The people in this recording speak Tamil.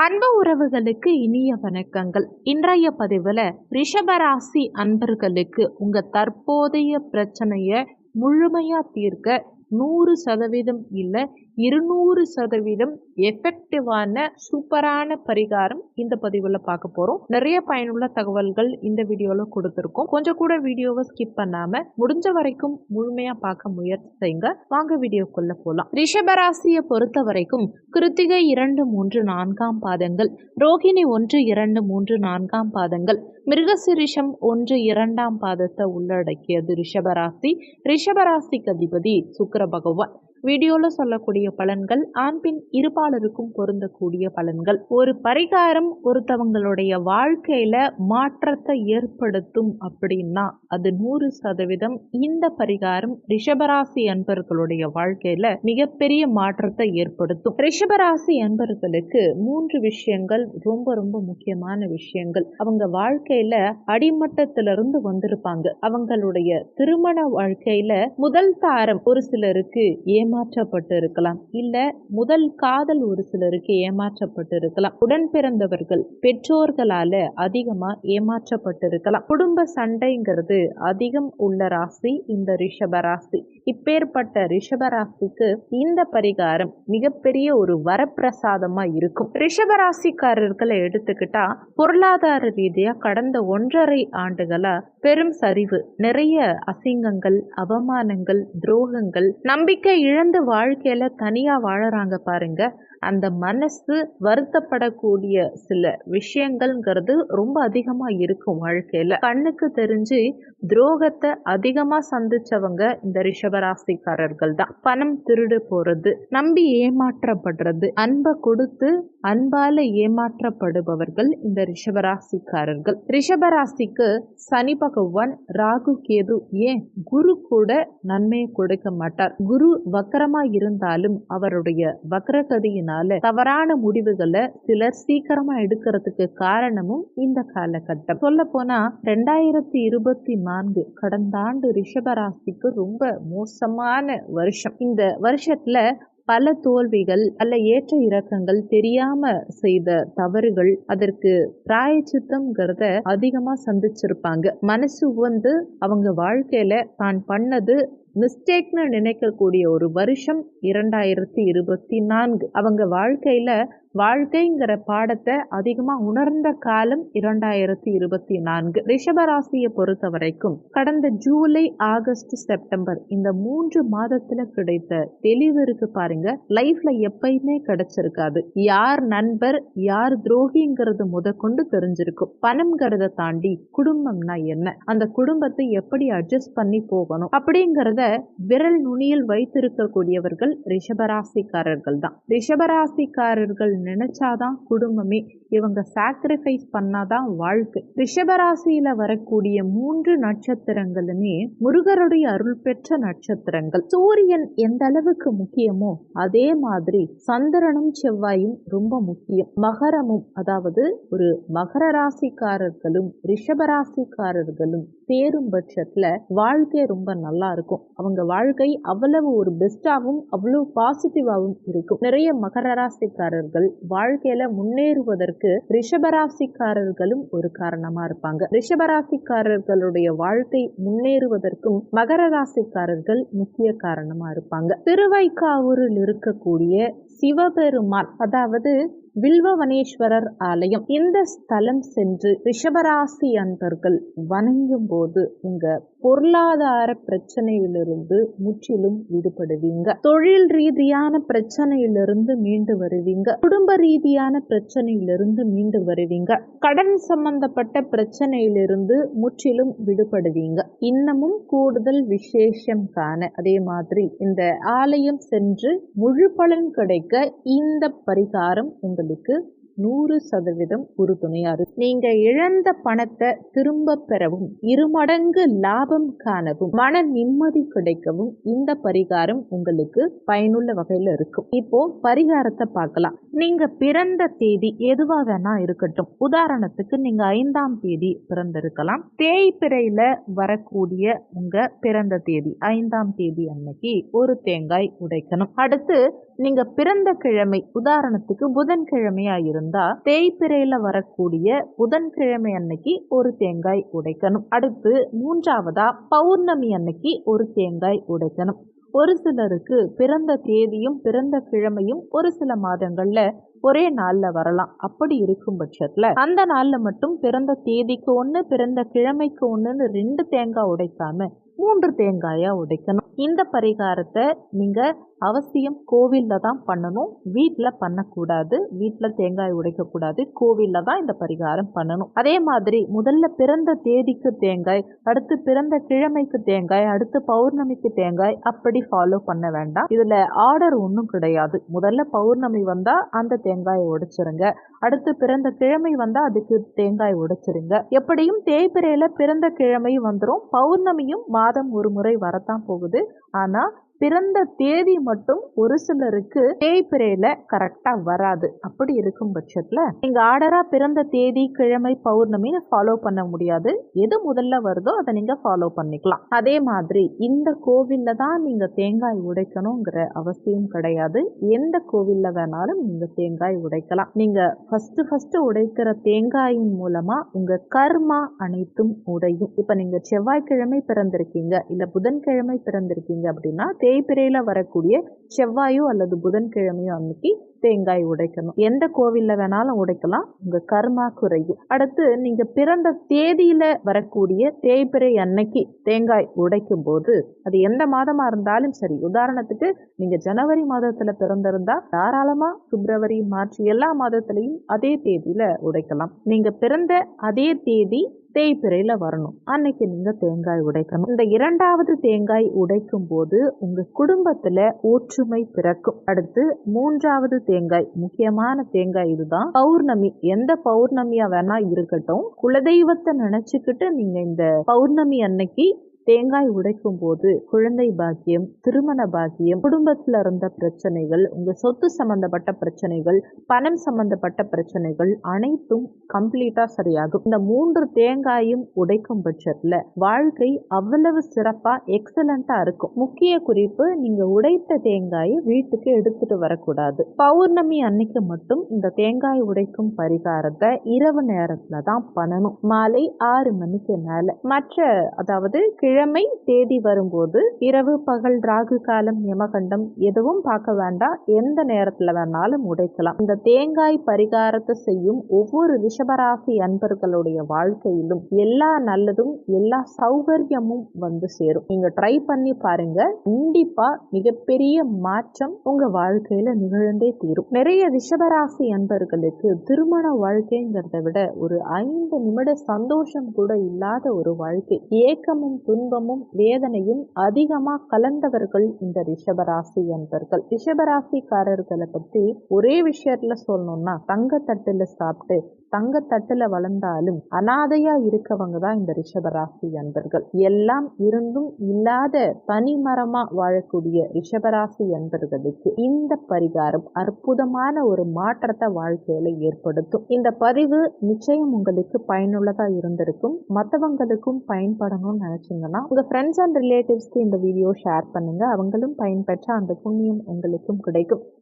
அன்பு உறவுகளுக்கு இனிய வணக்கங்கள். இன்றைய பதிவில் ரிஷபராசி அன்பர்களுக்கு உங்கள் தற்போதைய பிரச்சனையை முழுமையாக தீர்க்க நூறு சதவீதம் இல்லை இருநூறு சதவீதம் எஃபெக்டிவான சூப்பரான பரிகாரம் இந்த பதிவில் பார்க்க போகிறோம் நிறைய பயனுள்ள தகவல்கள் இந்த வீடியோவில் கொடுத்துருக்கோம். கொஞ்சம் கூட வீடியோவை ஸ்கிப் பண்ணாமல் முடிஞ்ச வரைக்கும் முழுமையாக பார்க்க முயற்சி செய்யுங்க வாங்க வீடியோக்குள்ளே போகலாம் ரிஷபராசியை பொறுத்த வரைக்கும் கிருத்திகை இரண்டு மூன்று நான்காம் பாதங்கள் ரோகிணி ஒன்று இரண்டு மூன்று நான்காம் பாதங்கள் மிருகசிரிஷம் ஒன்று இரண்டாம் பாதத்தை உள்ளடக்கியது ரிஷபராசி. ரிஷபராசிக்கு அதிபதி சுக்கர பகவான். வீடியோவில் சொல்லக்கூடிய பலன்கள் ஆண் பின் இருபாலருக்கும் பொருந்தக்கூடிய பலன்கள். ஒரு பரிகாரம் ஒருத்தவங்களுடைய வாழ்க்கையில மாற்றத்தை ஏற்படுத்தும் அப்படின்னா அது நூறு சதவீதம் இந்த பரிகாரம் ரிஷபராசி அன்பர்களுடைய வாழ்க்கையில மிகப்பெரிய மாற்றத்தை ஏற்படுத்தும். ரிஷபராசி அன்பர்களுக்கு மூன்று விஷயங்கள் ரொம்ப ரொம்ப முக்கியமான விஷயங்கள். அவங்க வாழ்க்கையில அடிமட்டத்திலிருந்து வந்திருப்பாங்க. அவங்களுடைய திருமண வாழ்க்கையில முதல் தாரம் ஒரு சிலருக்கு ஏ ஏமாற்றப்பட்டு இருக்கலாம் இல்ல முதல் காதல் ஒரு சிலருக்கு ஏமாற்றப்பட்டு இருக்கலாம் உடன் பிறந்தவர்கள் பெற்றோர்களால அதிகமா ஏமாற்றப்பட்டு இருக்கலாம் குடும்ப சண்டைங்கிறது அதிகம் உள்ள ராசி இந்த ரிஷப ராசி. இப்பேற்பட்ட ரிஷபராசிக்கு இந்த பரிகாரம் மிகப்பெரிய ஒரு வரப்பிரசாதமா இருக்கும். ரிஷபராசிக்காரர்களை எடுத்துக்கிட்டா பொருளாதார ரீதியா கடந்த ஒன்றரை ஆண்டுகளா பெரும் சரிவு. நிறைய அசிங்கங்கள் அவமானங்கள் துரோகங்கள் நம்பிக்கை இழந்து வாழ்க்கையில தனியா வாழறாங்க பாருங்க. அந்த மனசு வருத்தப்படக்கூடிய சில விஷயங்கள்ங்கிறது ரொம்ப அதிகமாக இருக்கும் வாழ்க்கையில். கண்ணுக்கு தெரிஞ்சு துரோகத்தை அதிகமாக சந்திச்சவங்க இந்த ரிஷபராசிக்காரர்கள் தான். பணம் திருடு போறது நம்பி ஏமாற்றப்படுறது அன்பை கொடுத்து அன்பால ஏமாற்றப்படுபவர்கள் இந்த ரிஷபராசிக்காரர்கள். ரிஷபராசிக்கு சனி பகவான் ராகு கேது ஏன் குரு கூட நன்மையை கொடுக்க மாட்டார்? குரு வக்கரமா இருந்தாலும் அவருடைய வக்கரகதியின் இருக்கிறதுனால தவறான முடிவுகளை சிலர் சீக்கிரமா எடுக்கிறதுக்கு காரணமும் இந்த காலகட்டம். சொல்ல போனா ரெண்டாயிரத்தி இருபத்தி நான்கு கடந்த ஆண்டு ரிஷபராசிக்கு ரொம்ப மோசமான வருஷம். இந்த வருஷத்துல பல தோல்விகள் பல ஏற்ற இறக்கங்கள் தெரியாம செய்த தவறுகள் அதற்கு பிராயச்சித்தம்ங்கிறத அதிகமா சந்திச்சிருப்பாங்க. மனசு வந்து அவங்க வாழ்க்கையில தான் பண்ணது மிஸ்டேக்னு நினைக்கக்கூடிய ஒரு வருஷம் இரண்டாயிரத்தி இருபத்தி நான்கு அவங்க வாழ்க்கையில் வாழ்க்கைங்கிற பாடத்தை அதிகமாக உணர்ந்த காலம் இரண்டாயிரத்தி இருபத்தி நான்கு ரிஷபராசியை பொறுத்த வரைக்கும் கடந்த ஜூலை ஆகஸ்ட் செப்டம்பர் இந்த மூன்று மாதத்துல கிடைத்த தெளிவு இருக்கு பாருங்க. லைஃப்ல எப்பயுமே கிடைச்சிருக்காது. யார் நண்பர் யார் துரோகிங்கிறது முதற்கொண்டு தெரிஞ்சிருக்கும். பணம்ங்கிறத தாண்டி குடும்பம்னா என்ன? அந்த குடும்பத்தை எப்படி அட்ஜஸ்ட் பண்ணி போகணும்? அப்படிங்கிறத விரல் நுனியில் வைத்திருக்கக்கூடியவர்கள் ரிஷபராசிக்காரர்கள் தான் ரிஷபராசிக்காரர்கள் நினைச்சாதான் குடும்பமே இவங்க சாக்ரிஃபைஸ் பண்ணாதான் வாழ்க்கை. ரிஷபராசியில வரக்கூடிய மூன்று நட்சத்திரங்களுமே முருகருடைய அருள் பெற்ற நட்சத்திரங்கள். சூரியன் எந்த அளவுக்கு முக்கியமோ அதே மாதிரி சந்திரனும் செவ்வாயும் ரொம்ப முக்கியம். மகரமும் அதாவது ஒரு மகர ராசிக்காரர்களும் ரிஷபராசிக்காரர்களும் சேரும் பட்சத்துல வாழ்க்கை ரொம்ப நல்லா இருக்கும். அவங்க வாழ்க்கை அவ்வளவு ஒரு பெஸ்டாகவும் அவ்வளவு பாசிட்டிவாகவும் இருக்கும். நிறைய மகர ராசிக்காரர்கள் வாழ்க்கையில முன்னேறுவதற்கு ரிஷபராசிக்காரர்களும் ஒரு காரணமா இருப்பாங்க. ரிஷபராசிக்காரர்களுடைய வாழ்க்கை முன்னேறுவதற்கும் மகர ராசிக்காரர்கள் முக்கிய காரணமா இருப்பாங்க. திருவைக்காவூரில் இருக்கக்கூடிய சிவபெருமான் அதாவது வில்வவனேஸ்வரர் ஆலயம் இந்த ஸ்தலம் சென்று ரிஷபராசி அன்பர்கள் வணங்கும் போது உங்க பொருளாதார பிரச்சனையிலிருந்து முற்றிலும் விடுபடுவீங்க. தொழில் ரீதியான பிரச்சனையிலிருந்து மீண்டு வருவீங்க. குடும்ப ரீதியான பிரச்சனையிலிருந்து மீண்டு வருவீங்க. கடன் சம்பந்தப்பட்ட பிரச்சனையிலிருந்து முற்றிலும் விடுபடுவீங்க. இன்னமும் கூடுதல் விசேஷம் காண அதே மாதிரி இந்த ஆலயம் சென்று முழு பலன் கிடைக்க இந்த பரிகாரம் உங்களுக்கு உங்களுக்கு நூறு சதவீதம் உறுதுணையா இருக்கு நீங்க இழந்த பணத்தை திரும்ப பெறவும் இருமடங்கு லாபம் காணவும் மன நிம்மதி கிடைக்கவும் இந்த பரிகாரம் உங்களுக்கு பயனுள்ள வகையில இருக்கும். இப்போ பரிகாரத்தை பார்க்கலாம். நீங்க பிறந்த தேதி எதுவா வேணா இருக்கட்டும். உதாரணத்துக்கு நீங்க ஐந்தாம் தேதி பிறந்திருக்கலாம். தேய்பிறையில வரக்கூடிய உங்க பிறந்த தேதி ஐந்தாம் தேதி அன்னைக்கு ஒரு தேங்காய் உடைக்கணும். அடுத்து நீங்க பிறந்த கிழமை உதாரணத்துக்கு புதன்கிழமையா இருந்தால் இருந்தா தேய்பிரையில வரக்கூடிய புதன்கிழமை அன்னைக்கு ஒரு தேங்காய் உடைக்கணும். அடுத்து மூன்றாவதா பௌர்ணமி அன்னைக்கு ஒரு தேங்காய் உடைக்கணும். ஒரு சிலருக்கு பிறந்த தேதியும் பிறந்த கிழமையும் ஒரு சில மாதங்கள்ல ஒரே நாளில் வரலாம். அப்படி இருக்கும் பட்சத்தில் அந்த நாளில் மட்டும் பிறந்த தேதிக்கு ஒன்று பிறந்த கிழமைக்கு ஒன்றுன்னு ரெண்டு தேங்காய் உடைக்காம மூன்று தேங்காயா உடைக்கணும். இந்த பரிகாரத்தை நீங்கள் அவசியம் கோவிலில் தான் பண்ணணும். வீட்டில் பண்ணக்கூடாது. வீட்டில் தேங்காய் உடைக்கக்கூடாது. கோவிலில் தான் இந்த பரிகாரம் பண்ணணும். அதே மாதிரி முதல்ல பிறந்த தேதிக்கு தேங்காய் அடுத்து பிறந்த கிழமைக்கு தேங்காய் அடுத்து பௌர்ணமிக்கு தேங்காய் அப்படி ஃபாலோ பண்ண வேண்டாம். இதில் ஆர்டர் ஒன்றும் கிடையாது. முதல்ல பௌர்ணமி வந்தால் அந்த தேங்காயை உடைச்சிருங்க. அடுத்து பிறந்த கிழமை வந்தால் அதுக்கு தேங்காய் உடைச்சிருங்க. எப்படியும் தேய்பிரையில் பிறந்த கிழமை வந்துடும் பௌர்ணமியும் மாதம் ஒரு முறை வரத்தான் போகுது. ஆனால் பிறந்த தேதி மட்டும் ஒரு சிலருக்கு தேய்பிரையில கரெக்டா வராது. அப்படி இருக்கும் பட்சத்துல நீங்க ஆர்டரா பிறந்த தேதி கிழமை பௌர்ணமின்னு ஃபாலோ பண்ண முடியாது. எது முதல்ல வருதோ அதை நீங்க ஃபாலோ பண்ணிக்கலாம். அதே மாதிரி இந்த கோவில்ல தான் நீங்க தேங்காய் உடைக்கணுங்கிற அவசியம் கிடையாது. எந்த கோவில்ல வேணாலும் நீங்க தேங்காய் உடைக்கலாம். நீங்க ஃபர்ஸ்ட் ஃபர்ஸ்ட் உடைக்கிற தேங்காயின் மூலமா உங்க கர்மா அனைத்தும் உடையும். இப்ப நீங்க செவ்வாய்க்கிழமை பிறந்திருக்கீங்க இல்ல புதன்கிழமை பிறந்திருக்கீங்க அப்படின்னா தேய்பிரையில் வரக்கூடிய செவ்வாயோ அல்லது புதன்கிழமையோ அன்னைக்கு தேங்காய் உடைக்கணும். எந்த கோவிலில் வேணாலும் உடைக்கலாம். உங்கள் கர்மா குறையும் அடுத்து நீங்கள் பிறந்த தேதியில் வரக்கூடிய தேய்பிரை அன்னைக்கு தேங்காய் உடைக்கும் போது அது எந்த மாதமாக இருந்தாலும் சரி உதாரணத்துக்கு நீங்கள் ஜனவரி மாதத்தில் பிறந்திருந்தால் தாராளமாக பிப்ரவரி மார்ச் எல்லா மாதத்துலையும் அதே தேதியில் உடைக்கலாம். நீங்கள் பிறந்த அதே தேதி தேய்பிறையில் வரணும். அன்னைக்கு நீங்கள் தேங்காய் உடைக்கணும். இந்த இரண்டாவது தேங்காய் உடைக்கும் போது உங்கள் குடும்பத்தில் ஒற்றுமை பிறக்கும். அடுத்து மூன்றாவது தேங்காய் முக்கியமான தேங்காய் இதுதான். பௌர்ணமி எந்த பௌர்ணமியா வேணா இருக்கட்டும். குலதெய்வத்தை நினைச்சுக்கிட்டு நீங்கள் இந்த பௌர்ணமி அன்னைக்கு தேங்காய் உடைக்கும் போது குழந்தை பாக்கியம் திருமண பாக்கியம் குடும்பத்தில் இருந்த பிரச்சனைகள் உங்க சொத்து சம்பந்தப்பட்ட பிரச்சனைகள் பணம் சம்பந்தப்பட்ட பிரச்சனைகள் அனைத்தும் கம்ப்ளீட்டா சரியாகும். இந்த மூன்று தேங்காயும் உடைக்கும் பட்சத்துல வாழ்க்கை அவ்வளவு சிறப்பா எக்ஸலண்டா இருக்கும். முக்கிய குறிப்பு நீங்க உடைத்த தேங்காயை வீட்டுக்கு எடுத்துட்டு வரக்கூடாது. பௌர்ணமி அன்னைக்கு மட்டும் இந்த தேங்காய் உடைக்கும் பரிகாரத்தை இரவு நேரத்துல தான் பண்ணணும். மாலை ஆறு மணிக்கு மேல. மற்ற அதாவது கிழ கிழமை தேதி வரும்போது இரவு பகல் ராகு காலம் யமகண்டம் எதுவும் பார்க்க வேண்டாம். எந்த நேரத்தில் வேணாலும் உடைக்கலாம். இந்த தேங்காய் பரிகாரத்தை செய்யும் ஒவ்வொரு ரிஷபராசி அன்பர்களுடைய வாழ்க்கையிலும் எல்லா நல்லதும் எல்லா சௌகரியமும் வந்து சேரும். நீங்க ட்ரை பண்ணி பாருங்க. கண்டிப்பா மிகப்பெரிய மாற்றம் உங்க வாழ்க்கையில நிகழ்ந்தே தீரும். நிறைய ரிஷபராசி அன்பர்களுக்கு திருமண வாழ்க்கைங்கிறத விட ஒரு ஐந்து நிமிட சந்தோஷம் கூட இல்லாத ஒரு வாழ்க்கை. ஏக்கமும் துன்பம் துன்பமும் வேதனையும் அதிகமா கலந்தவர்கள் இந்த ரிஷபராசி என்பர்கள். ரிஷபராசிக்காரர்களை பத்தி ஒரே விஷயத்துல சொல்லணும்னா தங்க தட்டுல சாப்பிட்டு தங்கத்தட்டுல வளர்ந்தாலும் அனாதையா இருக்கவங்க தான் இந்த ரிஷபராசி அன்பர்கள் எல்லாம் இருந்தும் இல்லாத தனிமரமா வாழக்கூடிய ரிஷபராசி அன்பர்களுக்கு இந்த பரிகாரம் அற்புதமான ஒரு மாற்றத்தை வாழ்க்கையில ஏற்படுத்தும். இந்த பதிவு நிச்சயம் உங்களுக்கு பயனுள்ளதா இருந்திருக்கும். மற்றவங்களுக்கும் பயன்படணும்னு நினைச்சீங்கன்னா உங்க ஃப்ரெண்ட்ஸ் அண்ட் ரிலேட்டிவ்ஸ்க்கு இந்த வீடியோ ஷேர் பண்ணுங்க. அவங்களும் பயன்பெற்ற அந்த புண்ணியம் உங்களுக்கும் கிடைக்கும்.